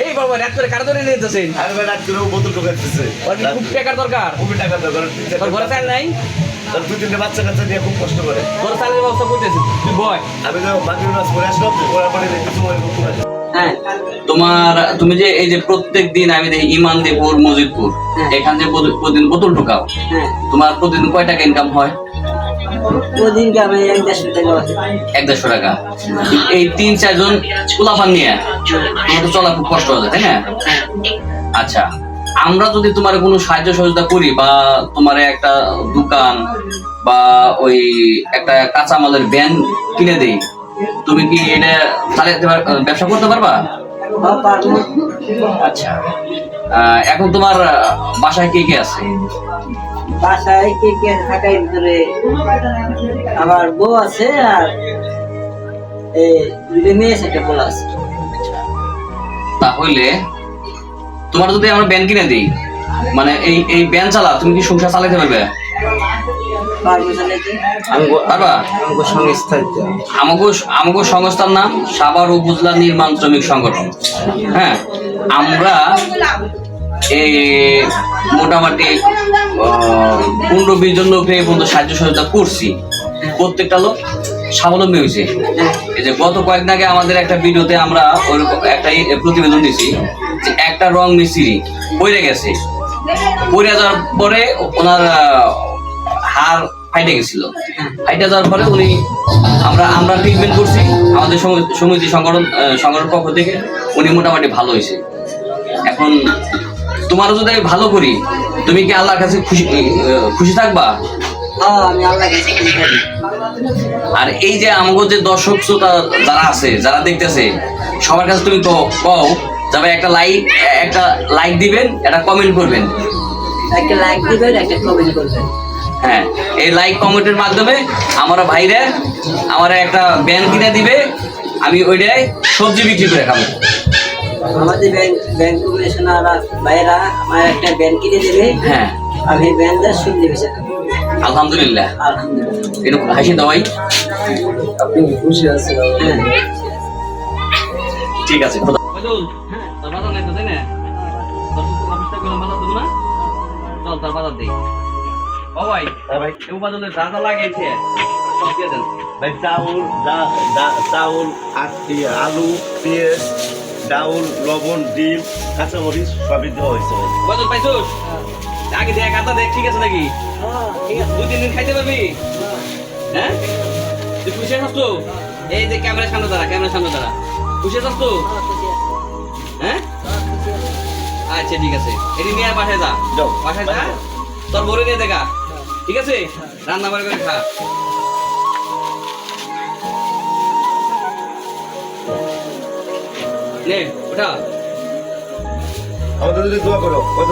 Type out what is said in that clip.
এই বাবা রাত করে কার ধরে নিয়ে যেতেছেন? আমি ভাই রাত করে বোতল ওর কি খুব টাকার দরকার? টাকা দরকার তোর ঘরে চাল নাই? তার দুই তিনটে বাচ্চা কাচ্চা নিয়ে খুব কষ্ট করে। তোর চালের ব্যবস্থা করতেছি। তুই বয়। আমি তো মাগরিব নামাজ পড়ে আসলাম পরে করতে পারি হ্যাঁ তোমার তুমি যে এই যে প্রত্যেক দিন আমি দেখি ইমানদেপুর মজিদপুর হ্যাঁ। এখান যে প্রতি- প্রতিদিন বোতল ঢোকাও। হ্যাঁ। তোমার প্রতিদিন কয় টাকা ইনকাম হয়? ওদিন আমি এক দেড়শো টাকা এক দেড়শো টাকা। এই তিন চারজন নিয়ে? তোমার তো চলা খুব কষ্ট হবে তাই না? আচ্ছা আমরা যদি তোমার কোনো সাহায্য সহযোগিতা করি বা তোমার একটা দোকান বা ওই একটা কাঁচামালের ব্যান কিনে দেই তুমি কি এটা পার- ব্যবসা করতে পারবা? হ্যাঁ, আচ্ছা। এখন তোমার বাসায় কে কে আছে? বাসায় কে কে থাকার ভিতরে আমার বউ আছে আর মেয়ে একটা বউ আছে। তাহলে তোমার যদি আমরা ব্যান কিনে দিই মানে এই এই ব্যান চালা তুমি কি সংসার চালাতে পারবে? আমাকে সংস্থার নাম সাবার উপজেলা নির্মাণ শ্রমিক সংগঠন। হ্যাঁ আমরা মোটামুটি পনেরো জন লোককে পর্যন্ত সাহায্য সহযোগিতা করছি। প্রত্যেকটা লোক স্বাবলম্বী হয়েছে। এই যে গত কয়েকদিন আগে আমাদের একটা ভিডিওতে আমরা ওরকম একটা প্রতিবেদন দিছি, যে একটা রং মিস্ত্রি পড়ে গেছে। পড়ে যাওয়ার পরে ওনার হাড় ফাইটে গেছিল। ফাইটে যাওয়ার পরে উনি আমরা আমরা ট্রিটমেন্ট করছি। আমাদের সমিতি সংগঠন সংগঠন পক্ষ থেকে উনি মোটামুটি ভালো হয়েছে। এখন তোমারও যদি আমি ভালো করি তুমি কি আল্লাহর কাছে খুশি খুশি থাকবা? হ্যাঁ। আর এই যে আমাকে যে দর্শক শ্রোতা যারা আছে যারা দেখতেছে সবার কাছে তুমি কও কও তবে একটা লাইক একটা লাইক দিবেন একটা কমেন্ট করবেন। একটা লাইক দিবেন একটা কমেন্ট করবেন। হ্যাঁ এই লাইক কমেন্টের মাধ্যমে আমার ভাইরা আমার একটা ব্যান কিনে দিবে আমি ওইটাই সবজি বিক্রি করে খাব। আমাদের ব্যাংক ব্যাংক কমিশনার ভাইরা আমার একটা ব্যান কিনে দেবে। হ্যাঁ। আমি ব্যানটা থাকব আলহামদুলিল্লাহ। আলহামদুলিল্লাহ। এরকম হাসি দেওয়াই আপনি খুশি আছেন? হ্যাঁ। ঠিক আছে খোদা- তোর বাজার নাই তো, তাই না? তোর অফিসটা করলাম, বাজার দেবো না? চল, তোর বাজার দেই। ও ভাই, হ্যাঁ ভাই। এই উপাদানের যা যা লাগিয়েছে, সব দিয়ে দেন। ভাই চাউল দা- দা- চাউল আলু পেঁয়াজ ডাউল লবণ ডিম কাঁচামরিচ সবই দেওয়া হয়েছে উপাদান পাইছোস? আগে দেখ, আটা দেখ, ঠিক আছে নাকি? হ্যাঁ ঠিক আছে দুই তিন দিন খাইতে পারবি? হ্যাঁ? তুই খুশি আছিস তো? এই যে ক্যামেরার সামনে দাঁড়া, ক্যামেরার সামনে দাঁড়া। খুশি আছিস তো? হ্যাঁ। হ্যাঁ? হ্যাঁ। আচ্ছা ঠিক আছে এটি নিয়ে বাসায় যা যাও। বাসায় যা তোর বড় নিয়ে দেখা ঠিক আছে রান্না করে করে খা নে ওঠা। আমাদের দোয়া করো কত